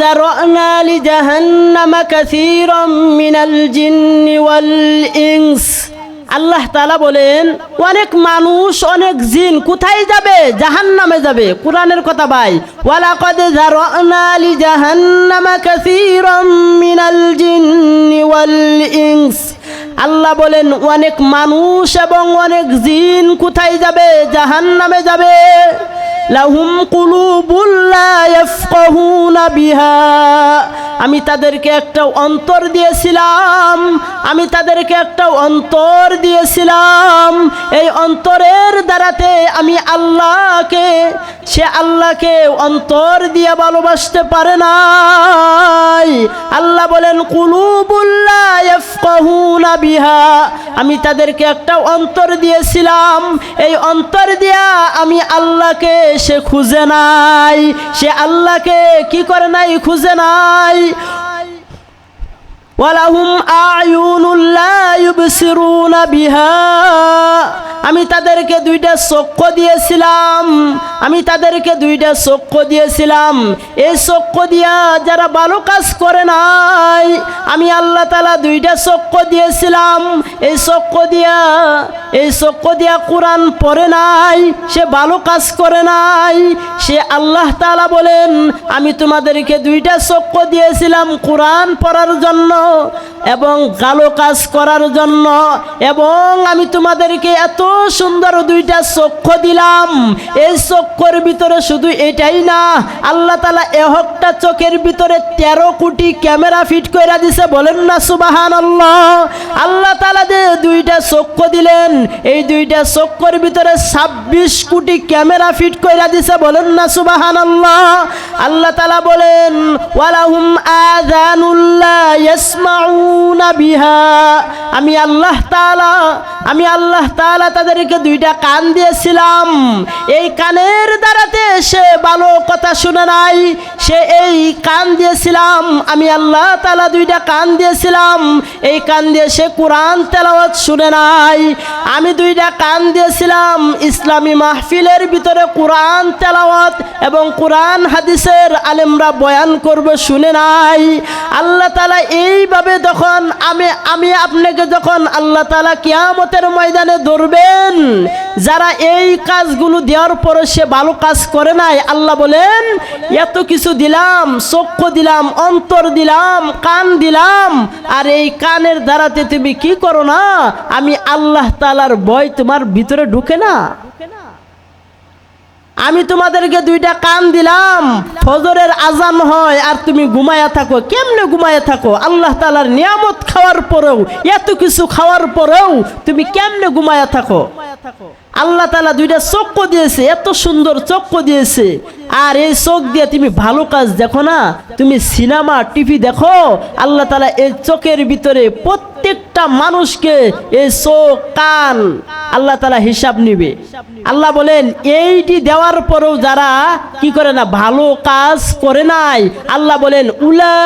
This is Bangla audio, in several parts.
যারানা লিজাহান্নামা কাসীরাম মিনাল জিন্নি ওয়াল ইনস। আল্লাহ তাআলা বলেন, অনেক মানুষ, অনেক জিন কোথায় যাবে? জাহান্নামে যাবে। কোরআনের কথা ভাই, ওয়ালাকাদ যারানা লিজাহান্নামা কাসীরাম মিনাল জিন্নি ওয়াল ইনস। আল্লাহ বলেন, অনেক মানুষ এবং অনেক জিন কোথায় যাবে? জাহান্নামে যাবে। লাহুম কুলুবুল্লা ইয়াফকাহুনা বিহা। আমি তাদেরকে একটা অন্তর দিয়েছিলাম। আমি তাদেরকে একটা অন্তর দিয়েছিলাম। এই অন্তরের দ্বারাতে আমি আল্লাহকে সে আল্লাহকে অন্তর দিয়ে ভালোবাসতে পারে নাই। আল্লাহ বলেন বিহা। আমি তাদেরকে একটা অন্তর দিয়েছিলাম। এই অন্তর দিয়া আমি আল্লাহকে সে খুঁজে নাই। সে আল্লাহকে কি করে নাই খুঁজে নাই। ওয়ালাহুম আয়ুনুল্লা ইউবসিরুনা বিহা। আমি তাদেরকে দুইটা চক্ষু দিয়েছিলাম। আমি তাদেরকে দুইটা চক্ষু দিয়েছিলাম। এই চক্ষু দিয়া যারা ভালো কাজ করে নাই, আমি আল্লাহ তালা দুইটা চক্ষু দিয়েছিলাম। এই চক্ষু দিয়া, এই চক্ষু দিয়া কোরআন পড়ে নাই, সে ভালো কাজ করে নাই। সে আল্লাহ তালা বলেন, আমি তোমাদেরকে দুইটা চক্ষু দিয়েছিলাম কোরআন পড়ার জন্য। এবং গালো কাজ করার জন্য, এবং আমি তোমাদেরকে এত সুন্দর দুইটা চক্ষু দিলাম। এই চক্ষুর ভিতরে শুধু এটাই না, আল্লাহ তালা এহকটা চোখের ভিতরে তেরো কোটি ক্যামেরা ফিট করে দিছে, বলেন না সুবাহান আল্লাহ আল্লাহ তালা যে দুইটা চক্ষু দিলেন, এই দুইটা চক্ষুর ভিতরে ছাব্বিশ কোটি ক্যামেরা ফিট করে দিছে, বলেন না সুবাহান আল্লাহ আল্লাহ তালা বলেন, ওয়ালাহুম আযানুল্লাহ ইয়াসমাউনা। আমি আল্লাহ তাআলা, আমি আল্লাহ তাআলা তাদেরকে দুইটা কান দিয়েছিলাম। এই কানের দ্বারাতে সে ভালো কথা শুনে নাই, সে এই কান দিয়েছিলাম। আমি আল্লাহ তাআলা দুইটা কান দিয়েছিলাম। এই কান দিয়ে সে কোরআন তেলাওয়াত শুনে নাই। আমি দুইটা কান দিয়েছিলাম ইসলামী মাহফিলের ভিতরে কোরআন তেলাওয়াত এবং কোরআন হাদিসের আলেমরা বয়ান করবে শুনে নাই। আল্লাহ তালা এইভাবে যখন আমি আমি আপনাকে যখন আল্লাহ তালা কিয়ামতের ময়দানে ধরবেন, যারা এই কাজগুলো দেওয়ার পরে সে ভালো কাজ করে নাই, আল্লাহ বলেন, এত কিছু দিলাম, চক্ষু দিলাম, অন্তর দিলাম, কান দিলাম, আর এই কানের দ্বারাতে তুমি কি করো না? আমি আল্লাহ তালার ভয় তোমার ভিতরে ঢুকে না। আমি তোমাদেরকে দুইটা কান দিলাম। ফজরের আজান হয় আর তুমি ঘুমায়া থাকো। কেমনে ঘুমায়া থাকো? আল্লাহ তালার নিয়ামত খাওয়ার পরেও, এত কিছু খাওয়ার পরেও তুমি কেমনে ঘুমায়া থাকো? আল্লাহ তালা দুইটা চক্ষু দিয়েছে, এত সুন্দর চক্ষু দিয়েছে। আর এই চোখ দিয়ে তুমি ভালো কাজ দেখো না, তুমি সিনেমা, টিভি দেখো, আল্লাহ তালা এই চোখের ভিতরে প্রত্যেকটা মানুষকে এই চোখ, কান, আল্লাহ তালা হিসাব নিবে। আল্লাহ বলেন, এইটি দেওয়ার পরেও যারা কি করে না, ভালো কাজ করে নাই, আল্লাহ বলেন উলা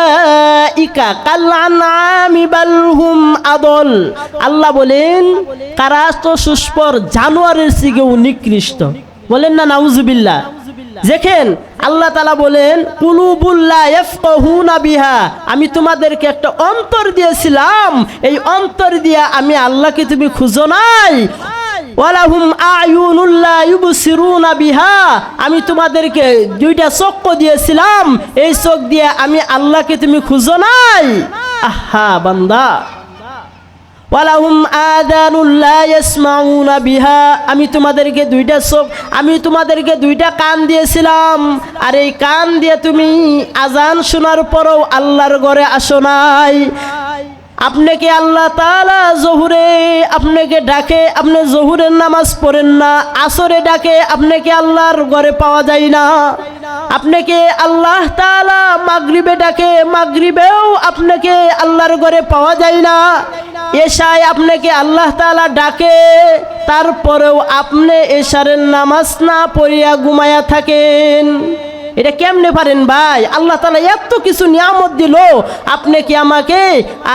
ইকা কাল্লানামি বালহুম আদল। আল্লাহ বলেন, কারা তো সুস্পর জানোয়ারের সিগেও নিকৃষ্ট। বলেন না, নাউজুবিল্লাহ। দেখেন, আল্লাহ তালা বলেন বিহা। আমি তোমাদেরকে একটা অন্তর দিয়েছিলাম। এই অন্তর দিয়া আমি আল্লাহকে তুমি খুঁজো নাই। বিহা। আমি তোমাদেরকে দুইটা চক্ষু দিয়েছিলাম। এই চোখ দিয়ে আমি আল্লাহকে তুমি খুঁজো নাই। আহা, বান্দা। ওয়ালাহুম আদানুল্লাহ ইয়াসমাউনা বিহা। আমি তোমাদেরকে দুইটা চোখ, আমি তোমাদেরকে দুইটা কান দিয়েছিলাম। আর এই কান দিয়ে তুমি আজান শোনার পরও আল্লাহর ঘরে আসো নাই। আপনাকে আল্লাহ তালা জহুরে আপনাকে ডাকে, আপনি জহুরের নামাজ পড়েন না? আসরে ডাকে আপনাকে আল্লাহর ঘরে পাওয়া যায় না? আপনাকে আল্লাহ তালা মাগরিবে ডাকে, মাগরিবেও আপনাকে আল্লাহর ঘরে পাওয়া যায় না? এশায় আপনাকে আল্লাহ তালা ডাকে, তারপরেও আপনি এশারের নামাজ না পড়িয়া ঘুমায়া থাকেন। এটা কেমনে পারেন ভাই? আল্লাহ তালা এত কিছু নিয়ামত দিল, আপনি কি আমাকে,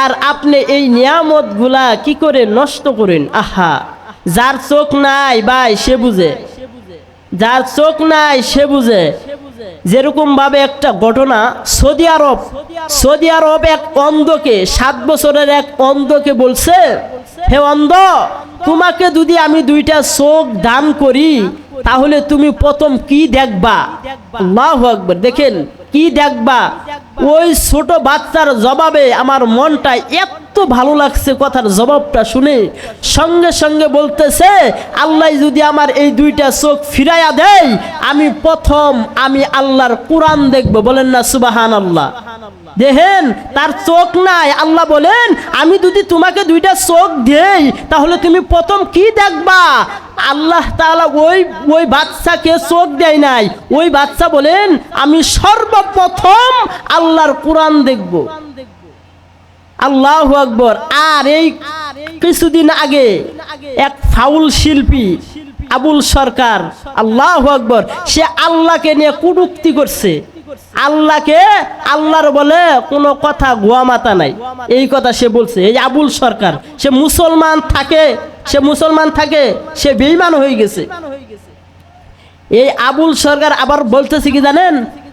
আর আপনি এই নিয়ামতগুলা কি করে নষ্ট করেন? আহা, যার চোখ নাই ভাই, সে বুঝে। যার চোখ নাই, সে বুঝে। যেরকম ভাবে একটা ঘটনা সৌদি আরব সৌদি আরব এক অন্ধকে, সাত বছরের এক অন্ধকে বলছে, হে অন্ধ, তোমাকে যদি আমি দুইটা চোখ দান করি, তাহলে তুমি প্রথম কি দেখবা? আল্লাহ আকবর। দেখেন, কি দেখবা? ওই ছোট বাচ্চার জবাবে আমার মনটা এত ভালো লাগছে কথার জবাবটা শুনে। সঙ্গে সঙ্গে বলতেছে, আল্লাহ যদি আমার এই দুইটা চোখ ফিরাইয়া দেয়, আমি প্রথম আমি আল্লাহর কোরআন দেখব। বলেন না সুবাহান আল্লাহ দেখেন, তার চোখ নাই। আল্লাহ বলেন, আমি যদি তোমাকে দুইটা চোখ দেই, তাহলে তুমি প্রথম কি দেখবা? আল্লাহ তাআলা ওই ওই বাচ্চাকে চোখ দেয় নাই। ওই বাচ্চা বলেন, আমি সর্বপ্রথম আল্লাহর কোরআন দেখব। আল্লাহ আকবর। আর এই কিছুদিন আগে এক ফাউল শিল্পী আবুল সরকার আল্লাহ আকবর সে আল্লাহকে নিয়ে কুটুক্তি করছে। আল্লাহকে আল্লাহর বলে কোনো কথা গোয়া মাতা নাই। এই কথা সে বলছে। এই আবুল সরকার সে মুসলমান থাকে সে মুসলমান থাকে সে বেইমান হয়ে গেছে। এই আবুল সরকার আবার বলতেছে কি জানেন?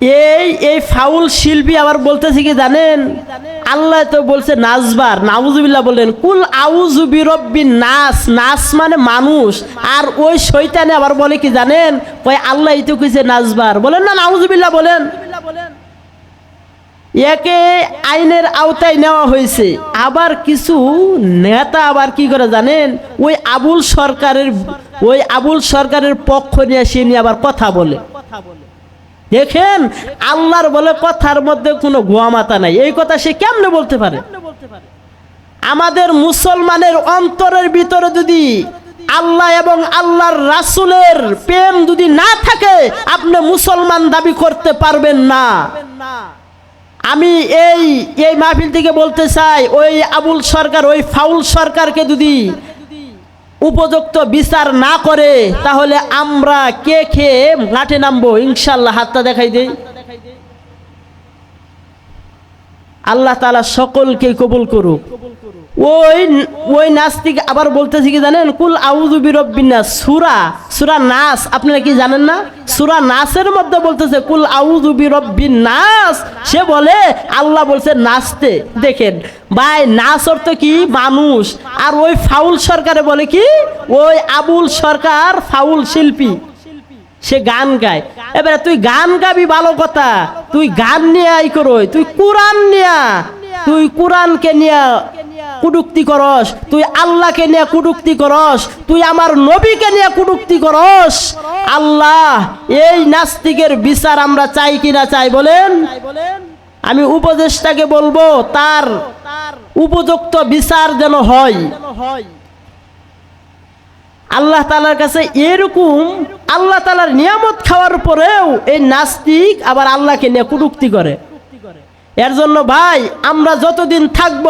এই এই ফাউল শিল্পী আবার বলতেছে কি জানেন? আল্লাহ তো বলছে নাজবার, নাউজুবিল্লাহ বললেন, কুল আউজুবি রব্বি নাচ নাচ মানে মানুষ। আর ওই শৈতানে আবার বলে কি জানেন? ওই আল্লাহ তো কইছে নাজবার বলেন না, নাউজুবিল্লাহ বলেন। একে আইনের আওতায় নেওয়া হয়েছে। আবার কিছু নেতা আবার কি করে জানেন? ওই আবুল সরকারের, ওই আবুল সরকারের পক্ষ নিয়ে সে নিয়ে আবার কথা বলে কথা বলে। দেখেন, আল্লাহর বলে কথার মধ্যে কোনো গোয়ামাতা নাই। এই কথা সে কেমনে বলতে পারে? আমাদের মুসলমানের অন্তরের ভিতরে যদি আল্লাহ এবং আল্লাহর রাসুলের প্রেম যদি না থাকে, আপনি মুসলমান দাবি করতে পারবেন না। আমি এই এই মাহফিল থেকে বলতে চাই, ওই আবুল সরকার, ওই ফাউল সরকারকে যদি উপযুক্ত বিচার না করে তাহলে আমরা কে খেয়ে মাঠে নামবো? ইনশাল্লাহ হাতটা দেখাই দেই। আল্লাহ তালা সকলকে কবুল করুক। ওই ওই নাস্তিক আবার বলতেছি কি জানেন? কুল আউযু বিরব্বিনাস সুরা সুরা নাস, আপনারা কি জানেন না? সুরা নাসের মধ্যে বলতেছে, কুল আউযু বিরব্বিন নাস। সে বলে, আল্লাহ বলছে, নাচতে। দেখেন, ভাই, নাচ অর্থ কি? মানুষ। আর ওই ফাউল সরকারে বলে কি? ওই আবুল সরকার ফাউল শিল্পী। সে গান গায়। এবারে তুই গান গাবি ভালো কথা। তুই গান নিয়ে আই করই। তুই কোরআন নিয়া তুই কোরআনকে নিয়ে কুটুক্তি করস। তুই আল্লাহকে নিয়ে কুটুক্তি করস। তুই আমার নবীকে নিয়ে কুটুক্তি করস। আল্লাহ, এই নাস্তিকের বিচার আমরা চাই কিনা চাই বলেন? আমি উপদেশটাকে বলব, তার উপযুক্ত বিচার যেন হয়। আল্লাহ তালার কাছে এরকম আল্লাহ তালার নিয়ামত খাওয়ার পরেও এই নাস্তিক আবার আল্লাহকে নিয়ে কুটুক্তি করে। এর জন্য ভাই, আমরা যতদিন থাকব,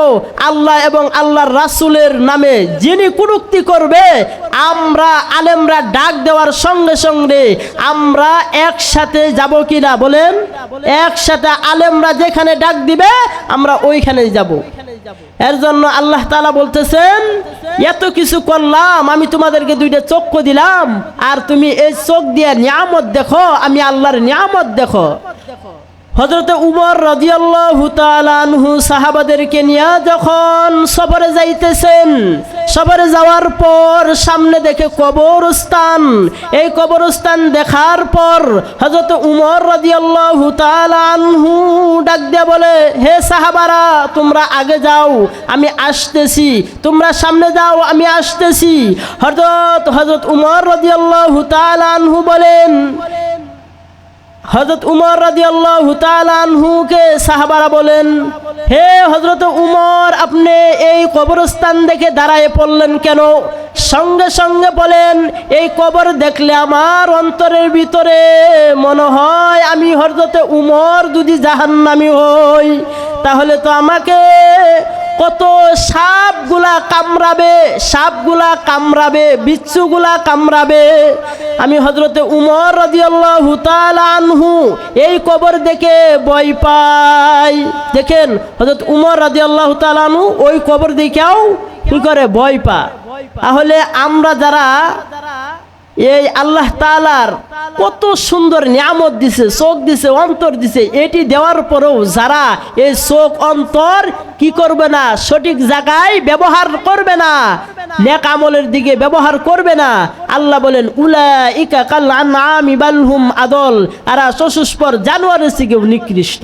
আল্লাহ এবং আল্লাহর রাসুলের নামে যিনি কুটুক্তি করবে, আমরা আলেমরা ডাক দেওয়ার সঙ্গে সঙ্গে আমরা একসাথে যাব কিনা বলেন? একসাথে আলেমরা যেখানে ডাক দিবে, আমরা ওইখানে যাব। এর জন্য আল্লাহ তালা বলতেছেন, এত কিছু করলাম, আমি তোমাদেরকে দুইটা চক্ষু দিলাম, আর তুমি এই চোখ দিয়ে নিয়ামত দেখো, আমি আল্লাহর নিয়ামত দেখো। হজরতে উমর রাজিয়াল্লাহু তাআলাহু সাহাবাদেরকে নিয়ে যখন সফরে যাইতেছেন, সফরে যাওয়ার পর সামনে দেখে কবরস্থান। এই কবরস্থান দেখার পর হজরত উমর রাজিয়াল্লাহু তাআলাহু ডাক দিয়ে বলে, হে সাহাবারা, তোমরা আগে যাও, আমি আসতেছি। তোমরা সামনে যাও, আমি আসতেছি। হজরত হজরত উমর রাজিয়াল্লাহু তাআলাহু বলেন হজরত উমর রাজি আল্লাহ হুকে সাহাবারা বলেন, হে হজরত উমর, আপনি এই কবরস্থান দেখে দাঁড়ায় পড়লেন কেন? সঙ্গে সঙ্গে বলেন, এই কবর দেখলে আমার অন্তরের ভিতরে মনে হয় আমি হজরতে উমর যদি জাহান্নামি হই, তাহলে তো আমাকে কত সাপগুলা কামড়াবে সাপগুলা কামড়াবে, বিচ্ছুগুলা কামড়াবে। আমি হজরতে উমর রাদিয়াল্লাহু তাআলা আনহু এই কবর দেখে ভয় পাই। দেখেন হজরত উমর রাদিয়াল্লাহু তাআলা আনহু ওই কবর দেখেও কি করে? ভয় পা তাহলে আমরা যারা এই আল্লাহ তালার কত সুন্দর নিয়ামত দিছে, চোখ দিছে, অন্তর দিছে, এটি দেওয়ার পরেও যারা এই চোখ, অন্তর কি করবে না, সঠিক জায়গায় ব্যবহার করবে না, নেক আমলের দিকে ব্যবহার করবে না, আল্লাহ বলেন উলা ইকা আদল আরা চতুষ্পর জানোয়ারের থেকে নিকৃষ্ট।